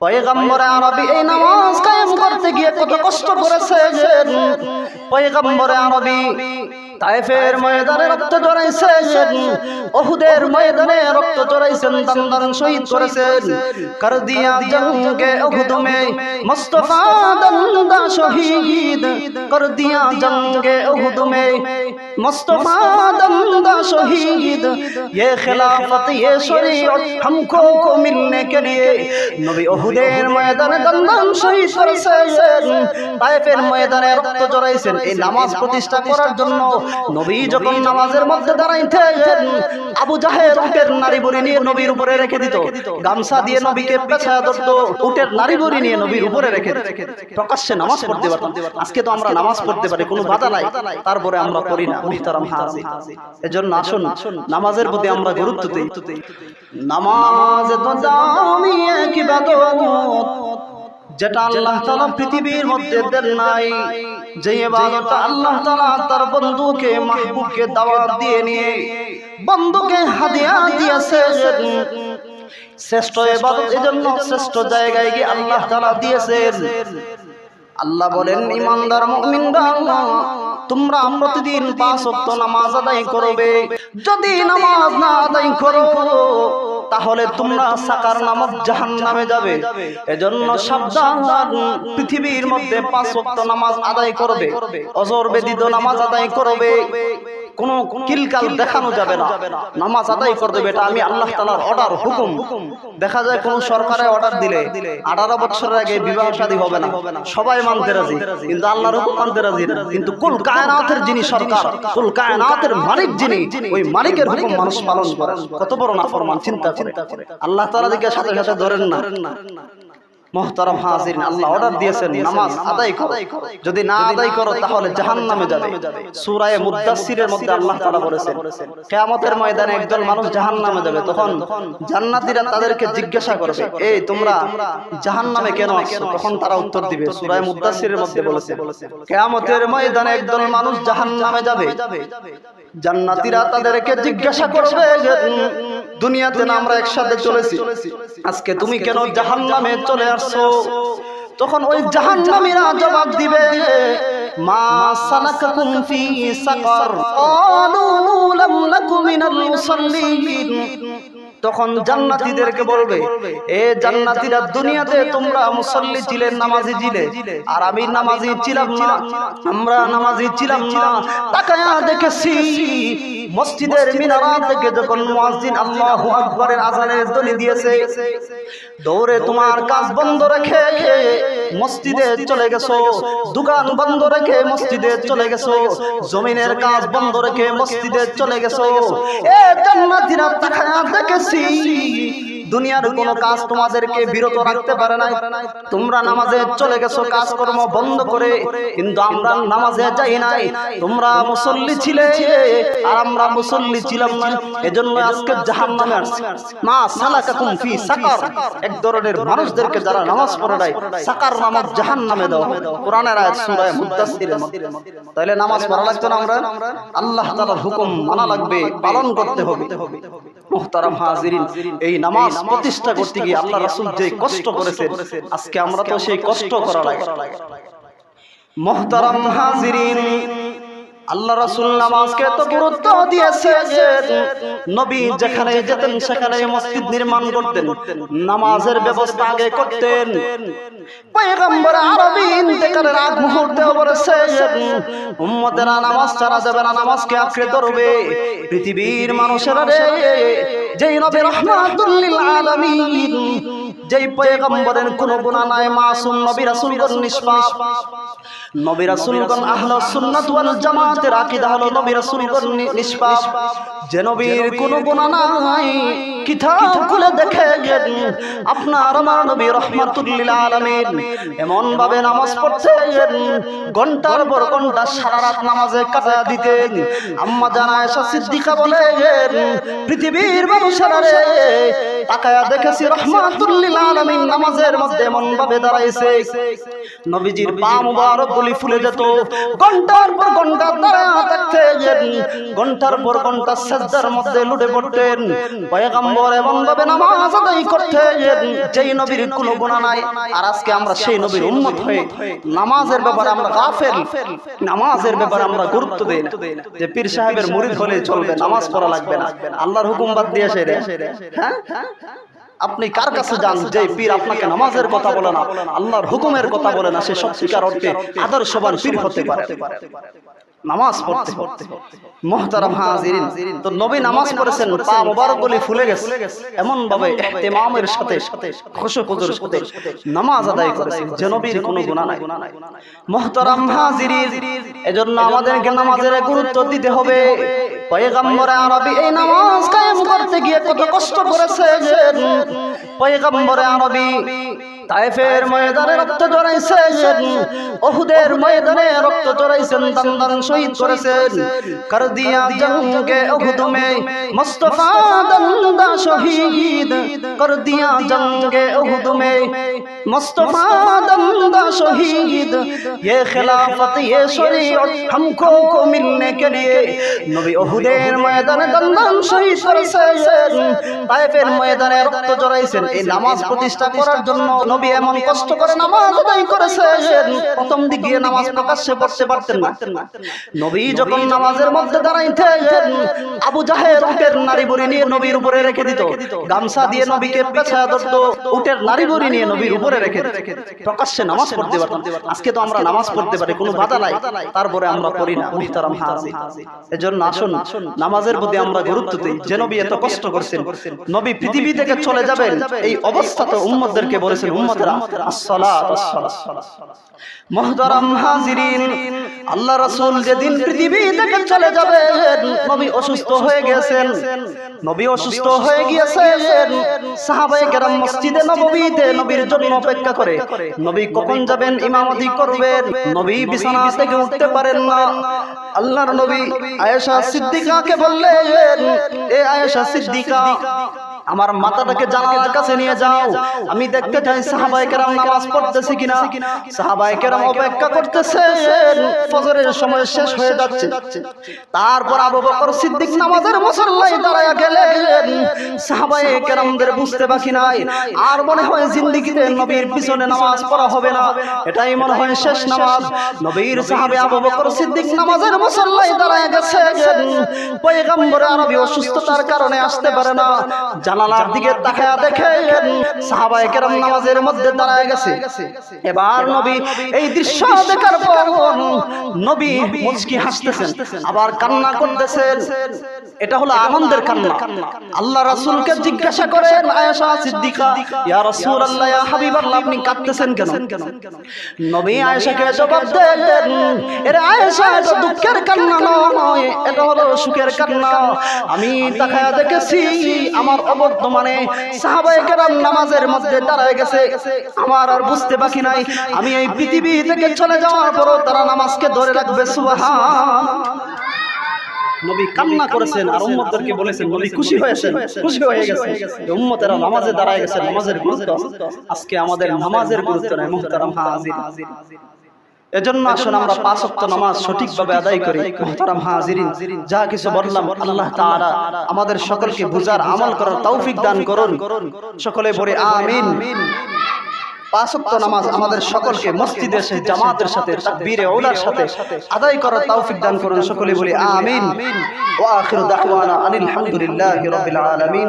পয়গম্বর আরবি এই নামাজ কায়েম করতে গিয়ে কত কষ্ট করেছেন। পয়গম্বর আরবি তাইফের ময়দানে রক্ত জড়াইছেন ওহুদের ময়দানে রক্ত জড়াইছেন দান দান শহীদ করেছেন কর দিয়া জঙ্গে ওহুদ মে মুস্তাফা দন্দা শহীদ কর দিয়া জঙ্গে ওহুদ মে मुस्तफा दंदा शहीद ये खिलाफत ये शरीयत हमको को मिलने के लिए নবী ওহুদের ময়দানে দন্দন শহীদ করেছেন তায়েফের ময়দানে রক্ত জড়াইছেন এই নামাজ প্রতিষ্ঠা করার জন্য নবী যখন নামাজের মধ্যে দাঁড়াইতেন আবু জাহেদ উটের নারী বড়ি নিয়ে নবীর উপরে রেখে দিত। গামছা দিয়ে নবীকে পেছায় ধরতো উটের নারী বড়ি নিয়ে নবীর উপরে রেখে দিত। প্রকাশ্যে নামাজ পড়তে পারতাম। আজকে তো আমরা নামাজ পড়তে পারি কোনো বাধা নাই। তারপরে আমরা পড়ি না মুহতারাম হাজির এজন্য আসুন নামাজের প্রতি আমরা গুরুত্ব দিই। নামাজ তো দামি এক ইবাদত যেটা আল্লাহ তালা পৃথিবীর মধ্যে দেন নাই, যে ইবাদত আল্লাহ তাআলা তার বন্ধুকে, মাহবুবকে দাওয়াত দিয়ে নিয়ে বন্ধুকে হাদিয়া দিয়েছে শ্রেষ্ঠ ইবাদত এজন্য শ্রেষ্ঠ জায়গায় গিয়ে আল্লাহ তাআলা দিয়েছেন। আল্লাহ বলেন, ইমানদার মুমিনরা, তোমরা প্রতিদিন পাঁচ নামাজ আদায় করবে। যদি নামাজ না আদায় করো তাহলে তোমরা সাকার নামক জাহান্নামে যাবে। এজন্য সাবধান পৃথিবীর মধ্যে পাঁচ ওয়াক্ত নামাজ আদায় করবে। অজর বেদিত নামাজ আদায় করবে। কোন কিলকাল দেখানো যাবে না। নামাজ আদায় এটা আমি আল্লাহ তালার অর্ডার হুকুম। দেখা যায় কোন সরকারে অর্ডার দিলে আঠারো বছরের আগে বিবাহ শাদী হবে না। সবাই মানতে রাজি। কিন্তু আল্লাহর হুকুম মানতে রাজি। না কিন্তু কুল কায়নাতের যিনি সরকার কুল কায়নাতের মালিক যিনি ওই মালিকের হুকুম মানুষ পালন করে। কত বড় নাফরমান চিন্তা করে। আল্লাহ তাআলা দিকে সাথে সাথে ধরেন না। মোহতারাম হাজিরিন আল্লাহ অর্ডার দিয়েছেন নামাজ আদায় করো। যদি না আদায় করো তাহলে জাহান্নামে যাবে। সূরা মুদাসসিরের মধ্যে আল্লাহ তাআলা বলেছেন কিয়ামতের ময়দানে একদল মানুষ জাহান্নামে যাবে তখন জান্নাতীরা তাদেরকে জিজ্ঞাসা করবে এই তোমরা জাহান্নামে কেন আসছো? তখন তারা উত্তর দিবে সূরা মুদাসসিরের মধ্যে বলেছে কিয়ামতের ময়দানে একদল মানুষ জাহান্নামে যাবে। জান্নাতীরা তাদেরকে জিজ্ঞাসা করবে দুনিয়াতে না আমরা একসাথে চলেছি আজকে তুমি কেন জাহান্নামে চলে আসছো তখন ওই জাহান্নামীরা জবাব দিবে মা সালাকাকুম ফি সাকার। ক্বালু লাম নাকু মিনাল মুসাল্লিন। তখন জান্নাতীদেরকে বলবে এ জান্নাতীরা দুনিয়াতে তোমরা মুসল্লি ছিলেন নামাজি ছিলে আর আমি নামাজি ছিলাম না আমরা নামাজি ছিলাম না। তাকায়া দেখেছি। মসজিদের মিনারা থেকে যখন মুয়াজ্জিন আল্লাহু আকবারের আজানের ধ্বনি দিয়েছে দৌড়ে তোমার কাজ বন্ধ রেখে মসজিদে চলে গেছো দোকান বন্ধ রেখে মসজিদে চলে গেছো জমিনের কাজ বন্ধ রেখে মসজিদে চলে গেছো। এ জান্নাতীরা তাকায়া দেখেছি দুনিয়ার কোনো কাজ তোমাদেরকে বিরত রাখতে পারে নাই। তোমরা নামাজে চলে গেছো কাজকর্ম বন্ধ করে। কিন্তু আমরা নামাজে যাই নাই। তোমরা মুসল্লি ছিলে। আর আমরা মুসল্লি ছিলাম না। এজন্য আজকে জাহান্নামে আসছি। মা সালাকাকুম ফি সাকার। এক ধরনের মানুষদেরকে যারা নামাজ পড়ে নাই সাকার নামক জাহান্নামে দাও। কোরআনের আয়াত সূরা মুদাসসিরের মধ্যে তাহলে নামাজ পড়া লাগতো না আমরা? আল্লাহ তাআলার হুকুম মানা লাগবে পালন করতে হবে। মুহতারাম হাজিরিন এই নামাজ প্রতিষ্ঠা করতে গিয়ে আল্লাহ রাসূল যে কষ্ট করেছেন আজকে আমরা তো সেই কষ্ট করা লাগে মুহতারাম হাজিরিন আল্লাহ রাসূল নামাজকে তো গুরুত্ব দিয়েছে নবী যেখানে যেতেন সেখানে মসজিদ নির্মাণ করতেন, নামাজের ব্যবস্থা আগে করতেন। পয়গম্বর নাই, মাসুম নবী নবী রাসূলগণ আহলে সুন্নাত ওয়াল জামাতের আকীদা হলো নবী রাসূলগণ নিষ্পাপ। যে নবীর কোনো গুনাহ নাই। কিতাব খুলে দেখেন আপনার আমার নবী রাহমাতুল লিল আলামিন। এমন ভাবে নামাজ পড়তেন। ঘণ্টার পর ঘণ্টা সারা রাত নামাজে কাটায়া দিতেন। আম্মা জানা আয়েশা সিদ্দিকা বলেন পৃথিবীর মানুষেরা রে তাকায়া দেখেছি রহমাতুল্লিল আলামিন নামাজের মধ্যে এমন ভাবে দাঁড়াইছে। নবীজির পা মুবারক গুলি ফুলে যেত। ঘণ্টার পর ঘণ্টা দাঁড়ায়া থাকতেন ঘণ্টার পর ঘণ্টা সাজদার মধ্যে লুটে পড়তেন। পয়গম্বর এমন ভাবে নামাজ আদায় করতেন যেই নবীর কোনো গুনাহ নাই, আর আজকে আমরা সেই নবীর উম্মত হয়ে নামাজের ব্যাপারে আমরা গাফেল। নামাজের ব্যাপারে আমরা গুরুত্ব দেই না। যে পীর সাহেবের মুরিদ হলে চলবে, নামাজ পড়া লাগবে না। আল্লাহর হুকুম বাদ দিয়ে সে হ্যাঁ? আপনি কার কাছে যান? যে পীর আপনাকে নামাজের কথা বলে না। আল্লাহর হুকুমের কথা বলে না। সে সত্যিকার অর্থে আদর্শবান পীর হতে পারে। নামাজ পড়তে পড়তে মোহতারাম হাজিরিন। তো নবী নামাজ পড়েছেন পা মোবারক গলি ফুলে গেছে। এমন ভাবে ইহতিমামের সাথে খুশুকুজুর সাথে নামাজ আদায় করেছেন। যে নবীর কোনো গুনাহ নাই। মোহতারাম হাজিরিন। এজন্য আমাদেরকে নামাজের গুরুত্ব দিতে হবে। পয়গম্বর আরবি এই নামাজ কায়েম করতে গিয়ে কত কষ্ট করেছেন পয়গম্বর আরবি তাইফের ময়দানে রক্ত জড়াইছেন ওহুদের ময়দানে রক্ত জড়াইছেন দান শহীদ করেছেন। কর দিয়া জঙ্গে ওহুদ মে মুস্তাফা দন্দা শহীদ। কর দিয়া জঙ্গে ওহুদ মে নামাজ প্রকাশ্যে পারতেন না। নবী যখন নামাজের মধ্যে দাঁড়াইতেন, আবু জাহের উটের নারী বুড়ি নিয়ে নবীর উপরে রেখে দিত। গামছা দিয়ে নবীকে পেছা ধরত, উটের নারী বুড়ি নিয়ে নবীর উপরে রেখে প্রকাশ্যে নামাজ পড়তে পারতাম। আজকে তো আমরা নামাজ পড়তে পারি, কোনো বাধা নাই। তারপরে আমরা পড়ি না। মুহতারাম হাজির এজন্য আসুন, নামাজের প্রতি আমরা গুরুত্ব দিই। যে নবী এত কষ্ট করছেন, নবী পৃথিবী থেকে চলে যাবেন, এই বলেছেন আসসালাত আসসালাত। মুহতারাম হাজিরিন, আল্লাহ রাসূল যেদিন পৃথিবী থেকে চলে যাবেন, নবী অসুস্থ হয়ে গেছেন। নবী অসুস্থ হয়ে গিয়েছেন। সাহাবায়ে কেরাম মসজিদে নববীতে নবীর জন্য অপেক্ষা করে। নবী কখন যাবেন? ইমামতি করবেন নবী বিছানা থেকে উঠতে পারেন না। আল্লাহর নবী আয়েশা সিদ্দিকাকে বললেন, এ আয়েশা সিদ্দিকা আমার মাথাটাকে জানালার কাছে নিয়ে যাও। আমি দেখতে চাই সাহাবায়ে কেরাম নামাজ পড়তেছে কিনা। সাহাবায়ে কেরাম অপেক্ষা করতেছেন ফজরের সময় শেষ হয়ে যাচ্ছে। তারপর আবু বকর সিদ্দিক নামাজের মুসল্লায় দাঁড়ায়া গেলেন। সাহাবায়ে কেরামদের বুঝতে বাকি নাই। আর মনে হয় জিন্দেগিতে নবীর পিছনে নামাজ পড়া হবে না। এটাই মনে হয় শেষ নামাজ। নবীর সাহাবে আবু বকর সিদ্দিক নামাজের মুসল্লায় দাঁড়ায়া গেছেন। পয়গম্বর আরবি অসুস্থতার কারণে আসতে পারে না। জানালার দিকে তাকায়া দেখে সাহাবায়ে কেরাম নামাজের মধ্যে দাঁড়ায় গেছে। এবার নবী এই দৃশ্য দেখার পর নবী মুচকি হাসতেছেন। আবার কান্না করতেছেন। এটা হলো আনন্দের কান্না। আল্লাহ রাসূলকে জিজ্ঞাসা করেন আয়েশা সিদ্দিকা ইয়া রাসূলুল্লাহ ইয়া হাবিবাল্লাহ আপনি কাঁদতেছেন কেন? নবী আয়েশাকে জবাব দেন এরে আয়েশা এটা দুঃখের কান্না হলো সুখের কান্না। আমি তাকায়া দেখেছি আমার অবর্তমানে নামাজের মধ্যে দাঁড়ায় গেছে। আমার আর বুঝতে বাকি নাই। আমি এই পৃথিবী থেকে চলে যাওয়ার পরও তারা নামাজকে ধরে রাখবে, সুবহান। নবী কান্না করেছেন আর উম্মতদেরকে বলেছেন, নবী খুশি হয়েছেন, খুশি হয়ে গেছে উম্মতেরা নামাজে দাঁড়ায় গেছে নামাজের গুরুত্ব। আজকে আমাদের নামাজের গুরুত্ব নাই হাজির। এজন্য আসুন আমরা পাঁচ ওয়াক্ত নামাজ সঠিকভাবে আদায় করি। মুহতারাম হাজিরিন যা কিছু বললাম আল্লাহ তাআলা আমাদের সকলকে বুঝার আমল করার তৌফিক দান করুন। সকলে পড়ে আমিন। পাঁচ ওয়াক্ত নামাজ আমাদের সকলকে মসজিদে এসে জামাতের সাথে তাকবীরে ওলার সাথে আদায় করার তৌফিক দান করুন। সকলে বলি আমিন। ওয়া আখিরু দাওয়ানা আনিল হামদুলিল্লাহি রাব্বিল আলামিন।